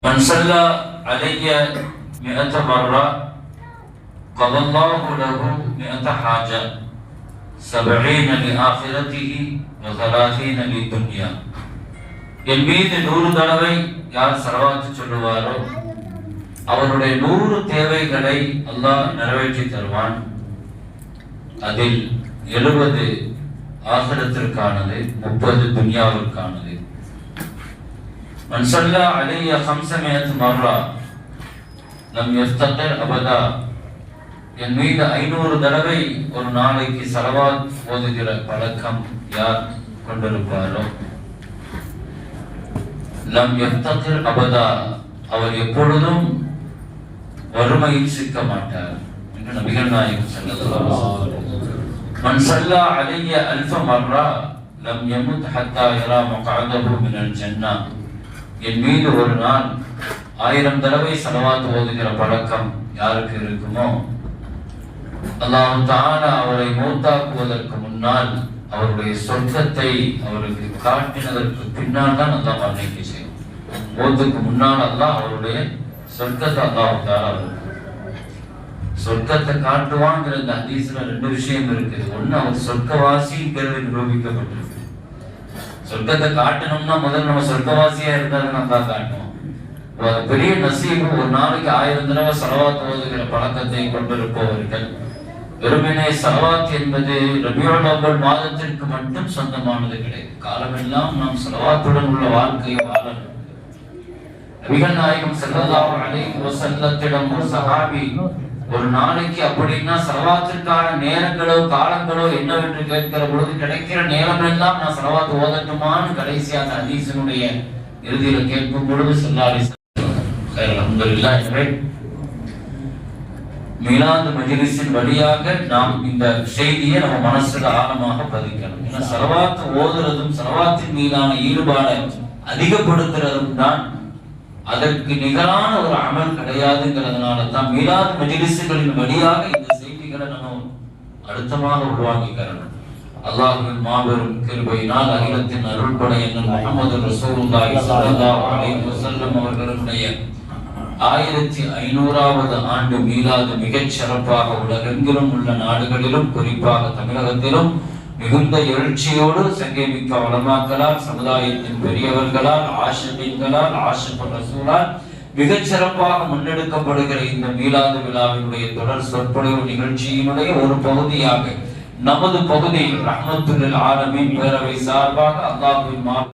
من صلى علي مئة مرة قضى الله له مئة حاجة سبعين لآخرته وثلاثين للدنيا என் மீது நூறு தடவை யார் சரவாத்து சொல்லுவாரோ அவருடைய நூறு தேவைகளை அல்லாஹ் நிறைவேற்றி தருவான் அதில் எழுபது ஆசிரத்திற்கானது முப்பது துன்யாவிற்கானது من صلى علي خمسمائة مرة لم يفتقر أبدا என் மீது ஐநூறு தடவை ஒரு நாளைக்கு சலவாத் ஓதுகிற பழக்கம் யார் கொண்டிருப்பாரோ லம் எஃப்தகிர் அபதா அவர் எப்பொழுதும் வறுமையில் சிக்க மாட்டார் என்று நபிகள் நாயகம் ஸல்லல்லாஹு மன் ஸல்லா அலைய அல்ஃப மர்ரா லம் யமுத் ஹத்தா யரா மக்அதஹு மினல் ஜன்னah என் மீது ஒரு நாள் ஆயிரம் தடவை சலவாத் ஓதுகிற பழக்கம் யாருக்கு இருக்குமோ? அல்லாஹ் அவரை மூத்தாக்குவதற்கு முன்னால் அவருடைய சொர்க்கத்தை அவருக்கு காட்டினதற்கு பின்னால் தான் அல்லா வர்ணிக்க செய்யும். மௌத்துக்கு முன்னால் அல்லாஹ் அவருடைய சொர்க்கத்தை அல்லாஹ் அவருக்கு சொர்க்கத்தை காட்டுவாங்கிற இந்த ஹதீஸ்ல ரெண்டு விஷயம் இருக்குது ஒண்ணு அவர் சொர்க்கவாசி சொர்க்கவாசிங்கிறது நிரூபிக்கப்பட்டிருக்கு. சொர்க்கத்தை காட்டணும்னா முதல்ல நம்ம சொர்க்கவாசியா இருந்தாலும் தான் காட்டணும். ஒரு பெரிய நசீபு ஒரு நாளைக்கு ஆயிரம் தடவை சலவாத் ஓதுகிற பழக்கத்தை கொண்டிருப்பவர்கள் வெறுமனே சலவாத் என்பது ரபியோல் மாதத்திற்கு மட்டும் சொந்தமானது கிடையாது. காலமெல்லாம் நாம் சலவாத்துடன் உள்ள வாழ்க்கையை வாழணும் நபிகள் நாயகம் செல்லதாவும் அலைஹி வஸல்லத்திடம் ஒரு ஒரு நாளைக்கு அப்படின்னா செலவாத்திற்கான நேரங்களோ காலங்களோ என்னவென்று கேட்கிற பொழுது கிடைக்கிற நேரம் எல்லாம் நான் செலவாத்து ஓதட்டுமான்னு கடைசியாக அதீசனுடைய இறுதியில கேட்கும் பொழுது சொல்லாரி அல்ஹம்துலில்லாஹ் மஜிலிசின் வழியாக நாம் இந்த செய்தியை நம்ம மனசுல ஆழமாக பதிக்கணும். ஏன்னா செலவாத்து ஓதுறதும் செலவாத்தின் மீதான ஈடுபாடை அதிகப்படுத்துறதும் தான் அதற்கு நிகரான ஒரு அமல் கிடையாதுங்கிறதுனால தான் மீலாது மஜ்லிஸுகளின் வழியாக இந்த செய்திகளை நம்ம அழுத்தமாக உருவாக்கிக்கிறோம். அல்லாஹ்வின் மாபெரும் கிருபையினால் அகிலத்தின் அருள்படை என்ன முகமது ரசூலுல்லாஹி ஸல்லல்லாஹு அலைஹி வஸல்லம் அவர்களுடைய ஆயிரத்தி ஐநூறாவது ஆண்டு மீலாது மிகச் சிறப்பாக உலகெங்கிலும் உள்ள நாடுகளிலும் குறிப்பாக தமிழகத்திலும் மிகுந்த எழுச்சியோடு சங்கமிக்க வளமாக்களால் சமுதாயத்தின் பெரியவர்களால் ஆசிரியர்களால் ஆசிப்ப ரசூலால் மிகச் சிறப்பாக முன்னெடுக்கப்படுகிற இந்த மீலாது விழாவினுடைய தொடர் சொற்பொழிவு நிகழ்ச்சியினுடைய ஒரு பகுதியாக நமது பகுதியில் ரஹ்மத்துல்லில் ஆலமின் பேரவை சார்பாக அல்லாஹின் மா